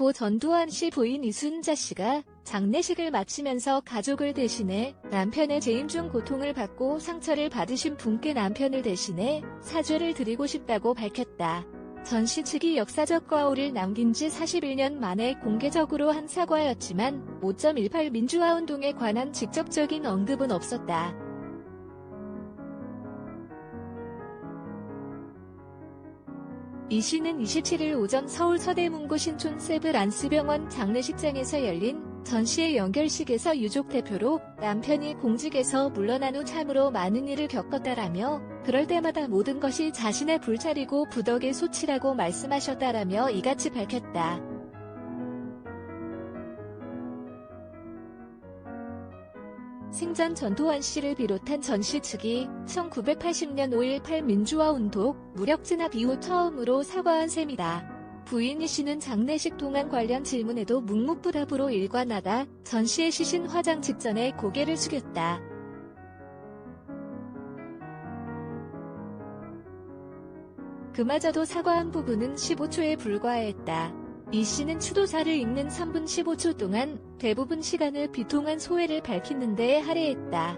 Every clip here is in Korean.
고 전두환 씨 부인 이순자 씨가 장례식을 마치면서 가족을 대신해 남편의 재임 중 고통을 받고 상처를 받으신 분께 남편을 대신해 사죄를 드리고 싶다고 밝혔다. 전 씨 측이 역사적 과오를 남긴 지 41년 만에 공개적으로 한 사과였지만 5.18 민주화 운동에 관한 직접적인 언급은 없었다. 이 씨는 27일 오전 서울 서대문구 신촌 세브란스병원 장례식장에서 열린 전 씨의 연결식에서 유족 대표로 남편이 공직에서 물러난 후 참으로 많은 일을 겪었다라며 그럴 때마다 모든 것이 자신의 불찰이고 부덕의 소치라고 말씀하셨다라며 이같이 밝혔다. 생전 전두환 씨를 비롯한 전 씨 측이 1980년 5.18 민주화 운동 무력 진압 이후 처음으로 사과한 셈이다. 부인 이 씨는 장례식 동안 관련 질문에도 묵묵부답으로 일관하다 전 씨의 시신 화장 직전에 고개를 숙였다. 그마저도 사과한 부분은 15초에 불과했다. 이 씨는 추도사를 읽는 3분 15초 동안 대부분 시간을 비통한 소회를 밝히는 데에 할애했다.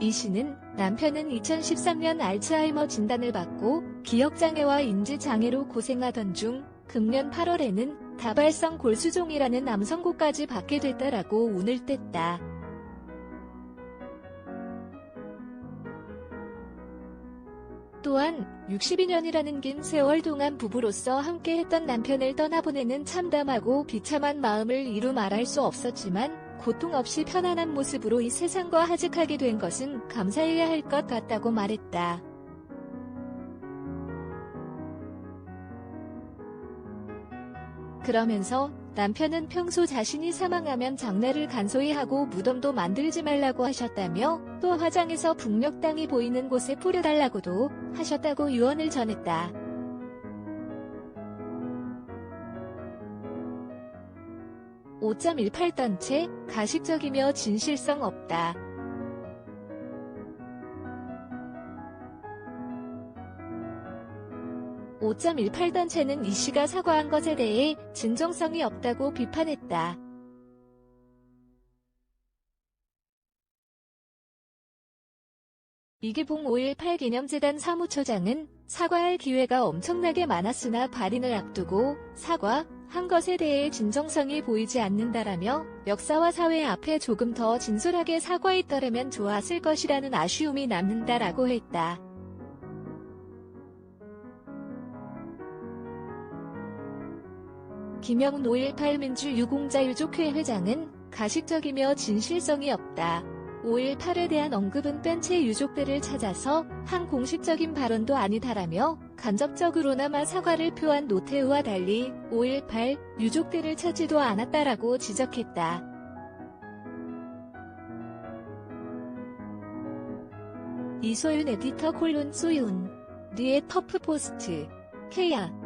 이 씨는 남편은 2013년 알츠하이머 진단을 받고 기억장애와 인지장애로 고생하던 중 금년 8월에는 다발성 골수종이라는 남성고까지 받게 됐다라고 운을 뗐다. 또한 62년이라는 긴 세월 동안 부부로서 함께했던 남편을 떠나보내는 참담하고 비참한 마음을 이루 말할 수 없었지만 고통 없이 편안한 모습으로 이 세상과 하직하게 된 것은 감사해야 할 것 같다고 말했다. 그러면서 남편은 평소 자신이 사망하면 장례를 간소히 하고 무덤도 만들지 말라고 하셨다며 또 화장에서 북녘 땅이 보이는 곳에 뿌려달라고도 하셨다고 유언을 전했다. (5.18던체) 가식적이며 진실성 없다. (5.18던체는 이 씨가 사과한 것에 대해 진정성이 없다고 비판했다. 이기봉 5.18 기념재단 사무처장은 사과할 기회가 엄청나게 많았으나 발인을 앞두고 사과, 한 것에 대해 진정성이 보이지 않는다라며 역사와 사회 앞에 조금 더 진솔하게 사과했더라면 좋았을 것이라는 아쉬움이 남는다라고 했다. 김영훈 5.18 민주유공자유족회 회장은 가식적이며 진실성이 없다. 5.18에 대한 언급은 뺀 채 유족들을 찾아서 한 공식적인 발언도 아니다라며 간접적으로나마 사과를 표한 노태우와 달리 5.18 유족들을 찾지도 않았다라고 지적했다. 이소윤 에디터 콜론 소윤 리의 터프 포스트 케야